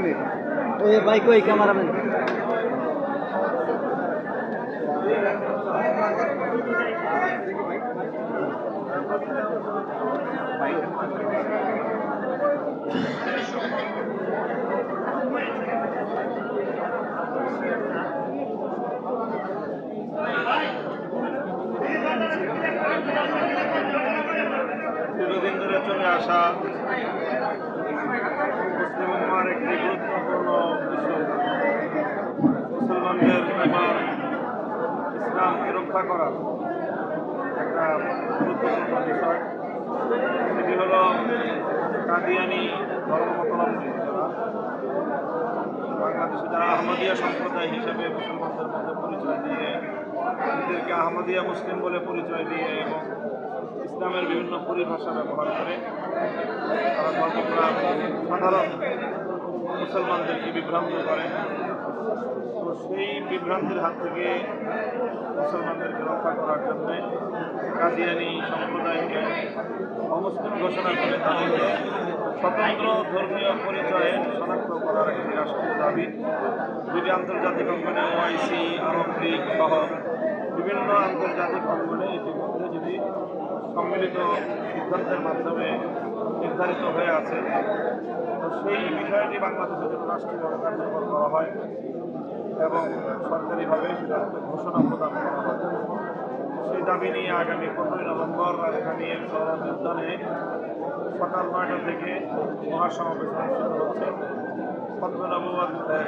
Minute এ bike ওই cameraman. দীর্ঘদিন ধরে চলে আসা মুসলিম উম্মার একটি গুরুত্বপূর্ণ বিষয়। মুসলমানদের ইমান ইসলামকে রক্ষা করা একটা গুরুত্বপূর্ণ বিষয়। সেটি হল কাদিয়ানি ধর্মাবলম্বী যারা, বাংলাদেশে যারা আহমদিয়া সম্প্রদায় হিসেবে মুসলমানদের মধ্যে পরিচয় দিয়ে নিজেদেরকে আহমদিয়া মুসলিম বলে পরিচয় দিয়ে এবং ইসলামের বিভিন্ন পরিভাষা ব্যবহার করে তারা ধর্মপ্রাণ সাধারণ মুসলমানদেরকে বিভ্রান্ত করে। তো সেই বিভ্রান্তির হাত থেকে মুসলমানদেরকে রক্ষা করার জন্য কাদিয়ানি সম্প্রদায়কে অমুসলিম ঘোষণা করে তাদেরকে স্বতন্ত্র ধর্মীয় পরিচয়ে শনাক্ত করার একটি রাষ্ট্রীয় দাবি। দুটি আন্তর্জাতিক অঙ্গনে ওআইসি, আরব লীগ সহ বিভিন্ন আন্তর্জাতিক অঙ্গনে ইতিমধ্যে যদি সম্মিলিত সিদ্ধান্তের মাধ্যমে নির্ধারিত হয়ে আছে, তো সেই বিষয়টি বাংলাদেশে যেন রাষ্ট্রীয়ভাবে কার্যকর করা হয় এবং সরকারিভাবে সেটার ঘোষণা প্রদান করা হয়। সেই দাবি নিয়ে আগামী পনেরোই নভেম্বর রাজধানীর সৌরভ উদ্যানে সকাল নয়টা থেকে মহাসমাবেশ অনুষ্ঠিত হচ্ছে।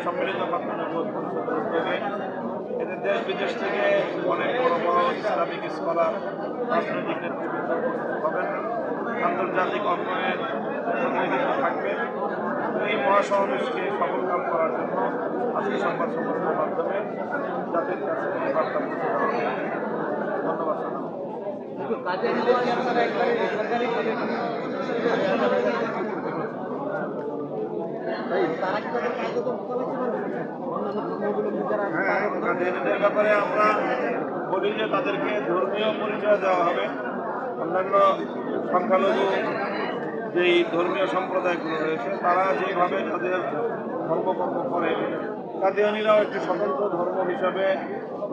সম্মিলিত পদ্মনবুয়াদ পরিষদের উদ্যোগে এতে দেশ বিদেশ থেকে অনেক বড় বড় ইসলামিক স্কলার, রাজনৈতিক নেতৃবৃন্দ হবেন। আন্তর্জাতিক অঙ্গনের প্রতিনিধিত্ব থাকবে। এই মহাসমাবেশকে সফলকাম করার জন্য আজকে সংবাদ সম্মেলনের মাধ্যমে জাতির কাছে এই বার্তা পৌঁছে দেওয়া। ধন্যবাদ জানাব হ্যাঁ কাদিয়ানিদের ব্যাপারে আমরা বলি যে তাদেরকে ধর্মীয় পরিচয় দেওয়া হবে। অন্যান্য সংখ্যালঘু যেই ধর্মীয় সম্প্রদায়গুলো রয়েছে, তারা যেভাবে তাদের ধর্মকর্ম করে কাদিয়ানিরাও একটি স্বতন্ত্র ধর্ম হিসাবে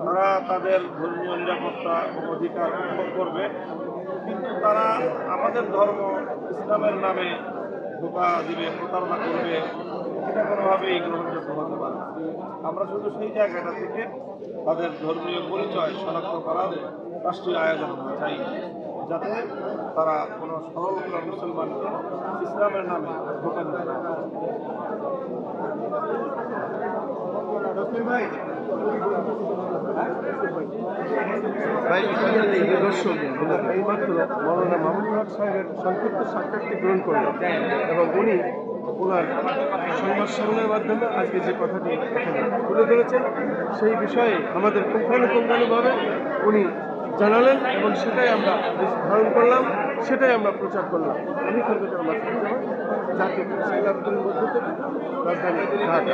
তারা তাদের ধর্মীয় নিরাপত্তা অধিকার করবে। কিন্তু তারা আমাদের ধর্ম ইসলামের নামে ধোকা দিবে, প্রতারণা করবে, এটা কোনোভাবেই গ্রহণযোগ্য হতে পারে আমরা শুধু সেই জায়গাটা থেকে তাদের ধর্মীয় পরিচয় শনাক্ত করার রাষ্ট্রীয় আয়োজন আমরা চাই, যাতে তারা কোনো সরল মুসলমানকে ইসলামের নামে ধোকা দিতে। ভাই সাহেবের এবং উনি ওনার সংবাদ মাধ্যমে আজকে যে কথাটি ধরেছেন, সেই বিষয়ে আমাদের পুঙ্খানুপুঙ্খানুভাবে উনি জানালেন এবং সেটাই আমরা ধারণ করলাম, সেটাই আমরা প্রচার করলাম। আমি কলকাতার মাসুদ জাতীয় রাজধানী ঢাকা।